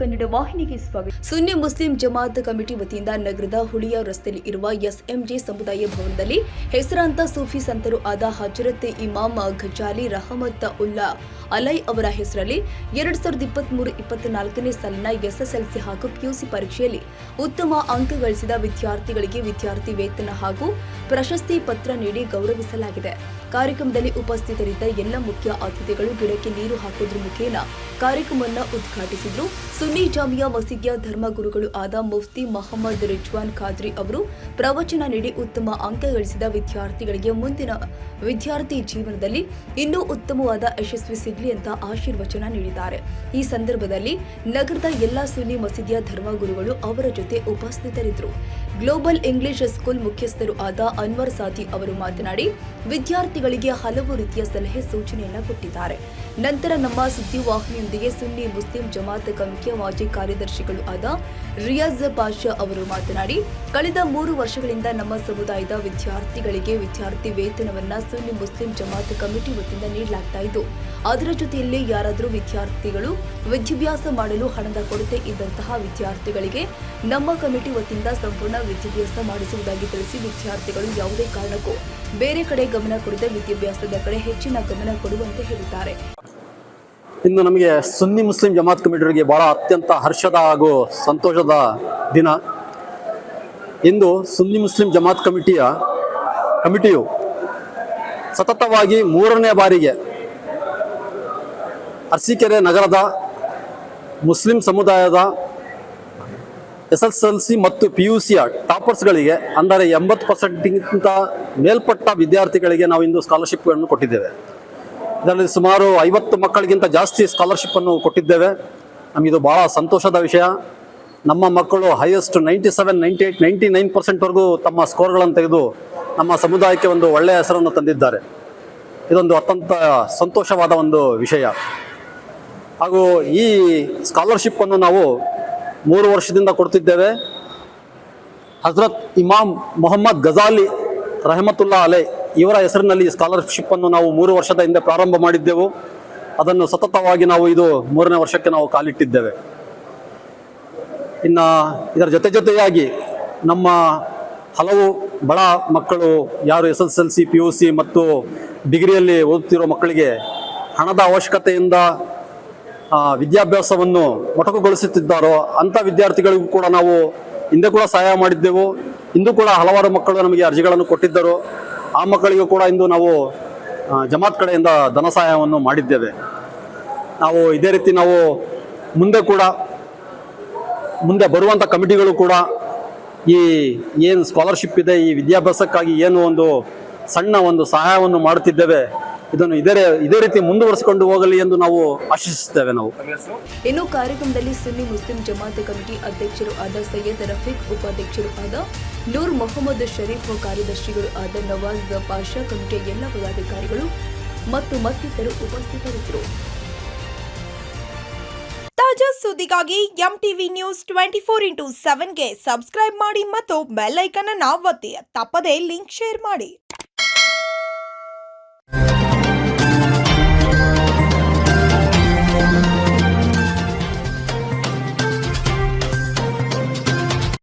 ಕನ್ನಡ ವಾಹಿನಿಗೆ ಸ್ವಾಗತ. ಸುನ್ನಿ ಮುಸ್ಲಿಂ ಜಮಾತ್ ಕಮಿಟಿ ವತಿಯಿಂದ ನಗರದ ಹುಳಿಯ ರಸ್ತೆಯಲ್ಲಿ ಇರುವ ಎಸ್ಎಂಜೆ ಸಮುದಾಯ ಭವನದಲ್ಲಿ ಹೆಸರಾಂತ ಸೂಫಿ ಸಂತರು ಆದ ಹಜರತ್ ಇಮಾಮ್ ಘಜಾಲಿ ರಹಮತ್ ಉಲ್ಲಾ ಅಲೈ ಅವರ ಹೆಸರಲ್ಲಿ ಎರಡ್ ಸಾವಿರದ ಇಪ್ಪತ್ತ್ ಮೂರು ಇಪ್ಪತ್ತ್ ನಾಲ್ಕನೇ ಸಾಲಿನ ಎಸ್ಎಸ್ಎಲ್ಸಿ ಹಾಗೂ ಪಿಯುಸಿ ಪರೀಕ್ಷೆಯಲ್ಲಿ ಉತ್ತಮ ಅಂಕ ಗಳಿಸಿದ ವಿದ್ಯಾರ್ಥಿಗಳಿಗೆ ವಿದ್ಯಾರ್ಥಿ ವೇತನ ಹಾಗೂ ಪ್ರಶಸ್ತಿ ಪತ್ರ ನೀಡಿ ಗೌರವಿಸಲಾಗಿದೆ. ಕಾರ್ಯಕ್ರಮದಲ್ಲಿ ಉಪಸ್ಥಿತರಿದ್ದ ಎಲ್ಲ ಮುಖ್ಯ ಅತಿಥಿಗಳು ಗಿಡಕ್ಕೆ ನೀರು ಹಾಕುವುದರ ಮುಖೇನ ಕಾರ್ಯಕ್ರಮವನ್ನು ಉದ್ಘಾಟಿಸಿದ್ರು ಸುನ್ನಿ ಜಾಮಿಯಾ ಮಸೀದಿಯ ಧರ್ಮಗುರುಗಳು ಆದ ಮುಫ್ತಿ ಮೊಹಮ್ಮದ್ ರಿಜ್ವಾನ್ ಖಾದ್ರಿ ಅವರು ಪ್ರವಚನ ನೀಡಿ ಉತ್ತಮ ಅಂಕ ಗಳಿಸಿದ ವಿದ್ಯಾರ್ಥಿಗಳಿಗೆ ಮುಂದಿನ ವಿದ್ಯಾರ್ಥಿ ಜೀವನದಲ್ಲಿ ಇನ್ನೂ ಉತ್ತಮವಾದ ಯಶಸ್ವಿ ಸಿಗಲಿ ಅಂತ ಆಶೀರ್ವಚನ ನೀಡಿದ್ದಾರೆ. ಈ ಸಂದರ್ಭದಲ್ಲಿ ನಗರದ ಎಲ್ಲಾ ಸುನ್ನಿ ಮಸೀದಿಯ ಧರ್ಮಗುರುಗಳು ಅವರ ಜೊತೆ ಉಪಸ್ಥಿತರಿದ್ದರು. ಗ್ಲೋಬಲ್ ಇಂಗ್ಲಿಷ್ ಸ್ಕೂಲ್ ಮುಖ್ಯಸ್ಥರು ಆದ ಅನ್ವರ್ ಸಾದಿ ಅವರು ಮಾತನಾಡಿ, ವಿದ್ಯಾರ್ಥಿಗಳಿಗೆ ಹಲವು ರೀತಿಯ ಸಲಹೆ ಸೂಚನೆಯನ್ನು ಕೊಟ್ಟಿದ್ದಾರೆ. ನಂತರ ನಮ್ಮ ಸುದ್ದಿವಾಹಿನಿಯೊಂದಿಗೆ ಸುನ್ನಿ ಮುಸ್ಲಿಂ ಜಮಾತ್ ಕಮಿಟಿಯ ಮಾಜಿ ಕಾರ್ಯದರ್ಶಿಗಳು ಆದ ರಿಯಾಜ್ ಪಾಷಾ ಅವರು ಮಾತನಾಡಿ, ಕಳೆದ ಮೂರು ವರ್ಷಗಳಿಂದ ನಮ್ಮ ಸಮುದಾಯದ ವಿದ್ಯಾರ್ಥಿಗಳಿಗೆ ವಿದ್ಯಾರ್ಥಿ ವೇತನವನ್ನ ಸುನ್ನಿ ಮುಸ್ಲಿಂ ಜಮಾತ್ ಕಮಿಟಿ ವತಿಯಿಂದ ನೀಡಲಾಗ್ತಾ ಇತ್ತು ಅದರ ಜೊತೆಯಲ್ಲಿ ಯಾರಾದರೂ ವಿದ್ಯಾರ್ಥಿಗಳು ವಿದ್ಯಾಭ್ಯಾಸ ಮಾಡಲು ಹಣದ ಕೊರತೆ ಇದ್ದಂತಹ ವಿದ್ಯಾರ್ಥಿಗಳಿಗೆ ನಮ್ಮ ಕಮಿಟಿ ವತಿಯಿಂದ ಸಂಪೂರ್ಣ ವಿದ್ಯಾಭ್ಯಾಸ ಮಾಡಿಸುವುದಾಗಿ ತಿಳಿಸಿ ವಿದ್ಯಾರ್ಥಿಗಳು ಯಾವುದೇ ಕಾರಣಕ್ಕೂ ಬೇರೆ ಕಡೆ ಗಮನ ಕೊಡದೆ ವಿದ್ಯಾಭ್ಯಾಸದ ಕಡೆ ಹೆಚ್ಚಿನ ಗಮನ ಕೊಡುವಂತೆ ಹೇಳಿದ್ದಾರೆ. ಇಂದು ನಮಗೆ ಸುನ್ನಿ ಮುಸ್ಲಿಂ ಜಮಾತ್ ಕಮಿಟಿಯವರಿಗೆ ಬಹಳ ಅತ್ಯಂತ ಹರ್ಷದ ಹಾಗೂ ಸಂತೋಷದ ದಿನ. ಇಂದು ಸುನ್ನಿ ಮುಸ್ಲಿಂ ಜಮಾತ್ ಕಮಿಟಿಯ ಕಮಿಟಿಯು ಸತತವಾಗಿ ಮೂರನೇ ಬಾರಿಗೆ ಅರಸೀಕೆರೆ ನಗರದ ಮುಸ್ಲಿಂ ಸಮುದಾಯದ ಎಸ್ ಎಸ್ ಎಲ್ ಸಿ ಮತ್ತು ಪಿ ಯು ಸಿಯ ಟಾಪರ್ಸ್ಗಳಿಗೆ, ಅಂದರೆ ಎಂಬತ್ತು ಪರ್ಸೆಂಟ್ಗಿಂತ ಮೇಲ್ಪಟ್ಟ ವಿದ್ಯಾರ್ಥಿಗಳಿಗೆ ನಾವು ಇಂದು ಸ್ಕಾಲರ್ಶಿಪ್ಗಳನ್ನು ಕೊಟ್ಟಿದ್ದೇವೆ. ಇದರಲ್ಲಿ ಸುಮಾರು ಐವತ್ತು ಮಕ್ಕಳಿಗಿಂತ ಜಾಸ್ತಿ ಸ್ಕಾಲರ್ಶಿಪ್ ಅನ್ನು ಕೊಟ್ಟಿದ್ದೇವೆ. ನಮಗಿದು ಬಹಳ ಸಂತೋಷದ ವಿಷಯ. ನಮ್ಮ ಮಕ್ಕಳು highest ninety seven ninety eight ninety nine ಪರ್ಸೆಂಟ್ವರೆಗೂ ತಮ್ಮ ಸ್ಕೋರ್ಗಳನ್ನು ತೆಗೆದು ನಮ್ಮ ಸಮುದಾಯಕ್ಕೆ ಒಂದು ಒಳ್ಳೆಯ ಹೆಸರನ್ನು ತಂದಿದ್ದಾರೆ. ಇದೊಂದು ಅತ್ಯಂತ ಸಂತೋಷವಾದ ಒಂದು ವಿಷಯ. ಹಾಗೂ ಈ ಸ್ಕಾಲರ್ಶಿಪ್ಪನ್ನು ನಾವು ಮೂರು ವರ್ಷದಿಂದ ಕೊಡ್ತಿದ್ದೇವೆ. ಹಜರತ್ ಇಮಾಮ್ ಮೊಹಮ್ಮದ್ ಗಜಾಲಿ ರಹಮತುಲ್ಲಾ ಅಲೆ ಇವರ ಹೆಸರಿನಲ್ಲಿ ಸ್ಕಾಲರ್ಶಿಪ್ ಅನ್ನು ನಾವು ಮೂರು ವರ್ಷದ ಹಿಂದೆ ಪ್ರಾರಂಭ ಮಾಡಿದ್ದೆವು. ಅದನ್ನು ಸತತವಾಗಿ ನಾವು ಇದು ಮೂರನೇ ವರ್ಷಕ್ಕೆ ನಾವು ಕಾಲಿಟ್ಟಿದ್ದೇವೆ. ಇನ್ನು ಇದರ ಜೊತೆ ಜೊತೆಯಾಗಿ ನಮ್ಮ ಹಲವು ಬಡ ಮಕ್ಕಳು, ಯಾರು S S L C, P U C ಮತ್ತು ಡಿಗ್ರಿಯಲ್ಲಿ ಓದುತ್ತಿರುವ ಮಕ್ಕಳಿಗೆ ಹಣದ ಅವಶ್ಯಕತೆಯಿಂದ ವಿದ್ಯಾಭ್ಯಾಸವನ್ನು ಮೊಟಕುಗೊಳಿಸುತ್ತಿದ್ದಾರೋ ಅಂಥ ವಿದ್ಯಾರ್ಥಿಗಳಿಗೂ ಕೂಡ ನಾವು ಹಿಂದೆ ಕೂಡ ಸಹಾಯ ಮಾಡಿದ್ದೆವು. ಇಂದು ಕೂಡ ಹಲವಾರು ಮಕ್ಕಳು ನಮಗೆ ಅರ್ಜಿಗಳನ್ನು ಕೊಟ್ಟಿದ್ದರು. ಆ ಮಕ್ಕಳಿಗೂ ಕೂಡ ಇಂದು ನಾವು ಜಮಾತ್ ಕಡೆಯಿಂದ ಧನ ಸಹಾಯವನ್ನು ಮಾಡಿದ್ದೇವೆ. ನಾವು ಇದೇ ರೀತಿ ನಾವು ಮುಂದೆ ಕೂಡ, ಮುಂದೆ ಬರುವಂಥ ಕಮಿಟಿಗಳು ಕೂಡ ಈ ಏನು ಸ್ಕಾಲರ್ಶಿಪ್ ಇದೆ, ಈ ವಿದ್ಯಾಭ್ಯಾಸಕ್ಕಾಗಿ ಏನು ಒಂದು ಸಣ್ಣ ಒಂದು ಸಹಾಯವನ್ನು ಮಾಡುತ್ತಿದ್ದೇವೆ. ಇದನ್ನು ಇದೇ ಇದೇ ರೀತಿ ಮುಂದುವರಿಸಿಕೊಂಡು ಹೋಗಲಿ ಎಂದು ನಾವು ಆಶಿಸುತ್ತೇವೆ ನಾವು. ಇನ್ನು ಕಾರ್ಯಕ್ರಮದಲ್ಲಿ ಸುನ್ನಿ ಮುಸ್ಲಿಂ ಜಮಾತ್ ಕಮಿಟಿ ಅಧ್ಯಕ್ಷರು ಆದ ಸೈಯದ್ ರಫೀಕ್, ಉಪಾಧ್ಯಕ್ಷರು ಆದ ನೂರ್ ಮೊಹಮ್ಮದ್ ಶರೀಫ್, ಕಾರ್ಯದರ್ಶಿಗಳು ಆದ ನವಾಜ್ ಪಾಷಾ ಕಮಿಟಿಯ ಎಲ್ಲ ಪದಾಧಿಕಾರಿಗಳು ಮತ್ತು ಮತ್ತಿತರರು ಉಪಸ್ಥಿತರಿದ್ದರು. ತಾಜಾ ಸುದ್ದಿಗಾಗಿ M TV news twenty four into ಸೆವೆನ್ಗೆ subscribe ಮಾಡಿ ಮತ್ತು ಬೆಲ್ ಅನ್ನು ಒತ್ತಿ. ತಪ್ಪದೇ ಲಿಂಕ್ ಶೇರ್ ಮಾಡಿ.